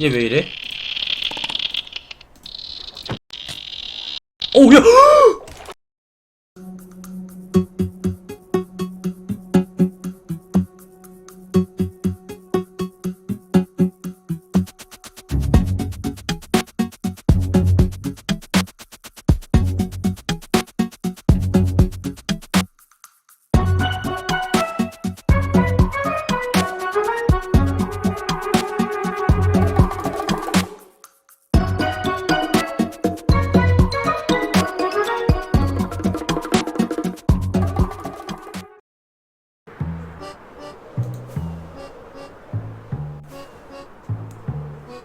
얘왜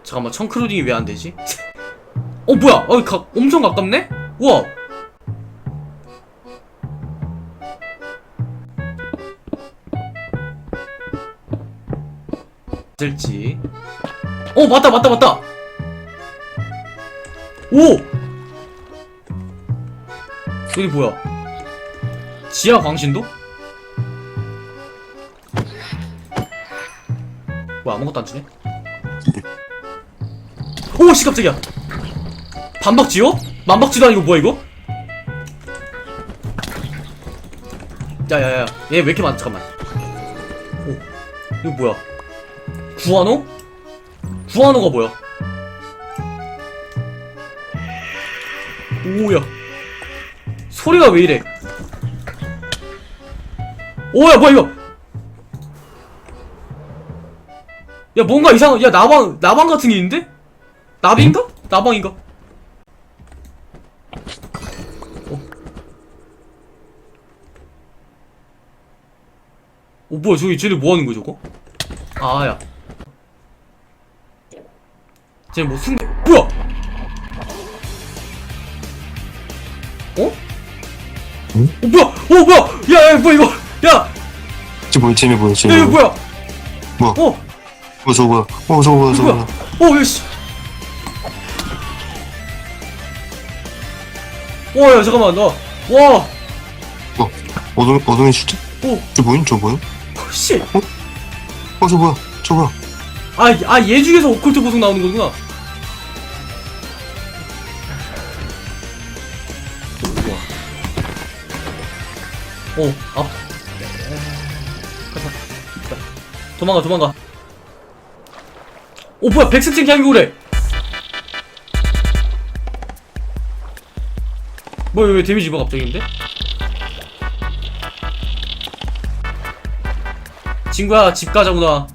잠깐만, 청크로딩이 왜 안 되지? 어, 뭐야? 어, 가, 엄청 가깝네? 우와! 될지. 어, 맞다, 맞다, 맞다! 오! 여기 뭐야? 지하 광신도? 뭐야, 아무것도 안 주네? 오씨 깜짝이야 반박지요? 만박지도 아니고 뭐야 이거? 야야야 얘 왜 이렇게 많아 잠깐만 오 이거 뭐야 구한호? 구한호가 뭐야 오야 소리가 왜 이래 오야 뭐야 이거 야 뭔가 이상한 야 나방 나방 같은 게 있는데? 나비인가? 나방인가? 어. 어 뭐야 저기 쟤네 뭐하는 거야 저거? 아야 쟤뭐 승대 뭐야? 어? 응? 어 뭐야? 어 뭐야? 야 야 뭐야 이거 야! 쟤 뭐야 쟤네 뭐야 야 쟤네 이거 뭐야 뭐야? 어! 어 저거 뭐야 어 저거 뭐야 저거 뭐야? 뭐야 어, 야, 씨. 와, 야, 잠깐만, 나. 와, 어 어둠 어둠의 수트? 오, 저 뭐임 저 뭐임? 씨. 어 저 뭐야 저 뭐야 아, 아, 얘 중에서 오컬트 보석 나오는 거구나. 오, 앞. 가자. 자, 도망가, 도망가. 오, 뭐야, 백색생 향기고래. 뭐야, 왜 데미지 입어, 갑자기인데? 친구야, 집 가자구나.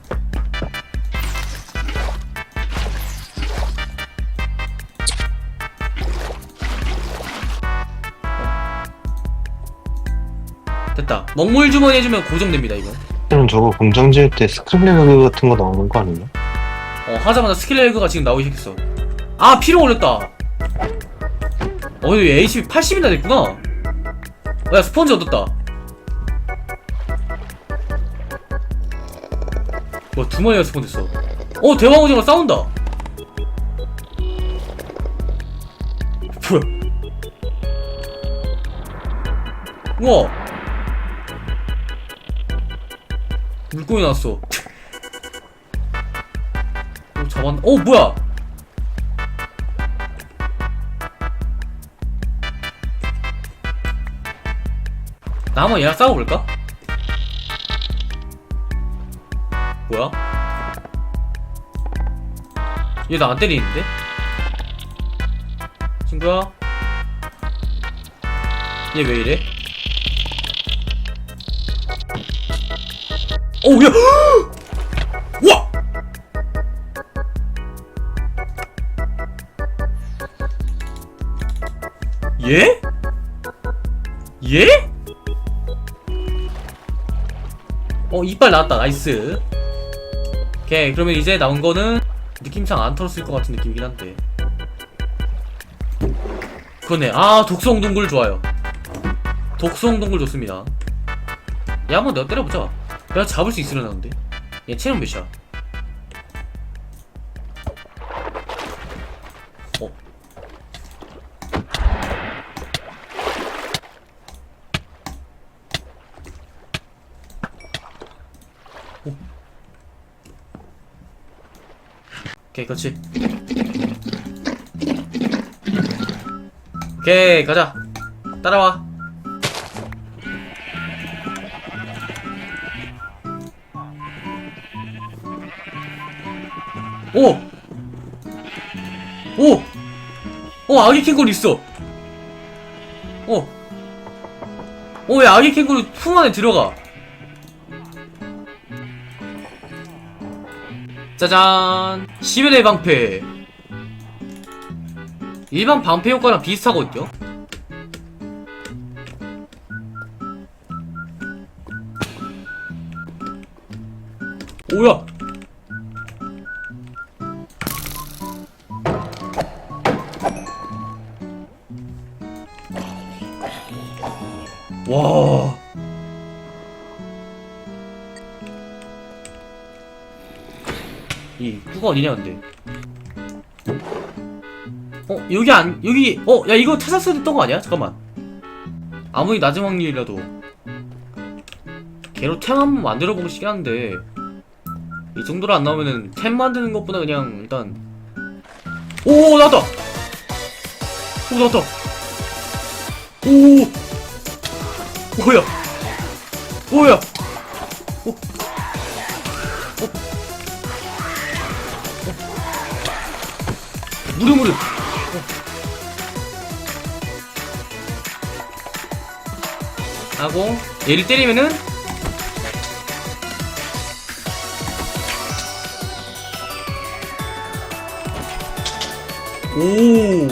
됐다. 먹물 주머니 해주면 고정됩니다, 이거. 쟤는 저거 공장 지을 때 스크랩레그 같은 거 나오는 거 아니냐? 어, 하자마자 스킬 레그가 지금 나오기 시작했어. 아, 피로 올렸다. 어, 근데 HP 80이나 됐구나. 어, 야, 스펀지 얻었다. 뭐, 두 마리가 스폰 됐어. 어, 대왕 오징어 싸운다. 뭐야. 우와. 물고기 나왔어. 오 잡았. 어 뭐야? 나 한번 얘랑 싸워볼까? 뭐야? 얘 나 안 때리는데? 친구야? 얘 왜 이래? 오 야! 와! 예? 예? 어 이빨 나왔다. 나이스. 오케이. 그러면 이제 나온 거는 느낌상 안 털었을 것 같은 느낌이긴 한데. 그러네. 아 독성 동굴 좋아요. 독성 동굴 좋습니다. 얘 한번 내가 때려보자. 내가 잡을 수 있으려나 근데? 얘 체력 몇이야 오케이 그렇지 오케이 가자 따라와 오! 오! 어 아기 캥거루 있어 어 어, 왜 아기 캥거루 품 안에 들어가? 짜잔! 시베레 방패. 일반 방패 효과랑 비슷하거든요? 오야! 와. 이 누가 어디냐 근데? 어 여기 안 여기 어 야 이거 찾았어야 됐던 거 아니야? 잠깐만. 아무리 낮은 확률이라도. 걔로 템 한번 만들어 보고 싶긴 한데. 이 정도로 안 나오면은 템 만드는 것보다 그냥 일단. 오 나왔다! 오 나왔다! 오! 뭐야? 뭐야 무려 어. 하고 얘를 때리면은 오,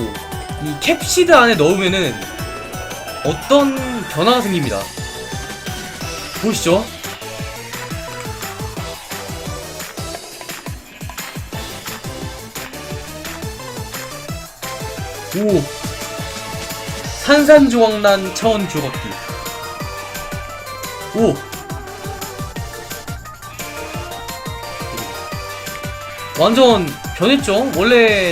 이 캡시드 안에 넣으면은 어떤 변화가 생깁니다. 보시죠. 오, 산산조각난 차원 조각기. 오, 완전 변했죠? 원래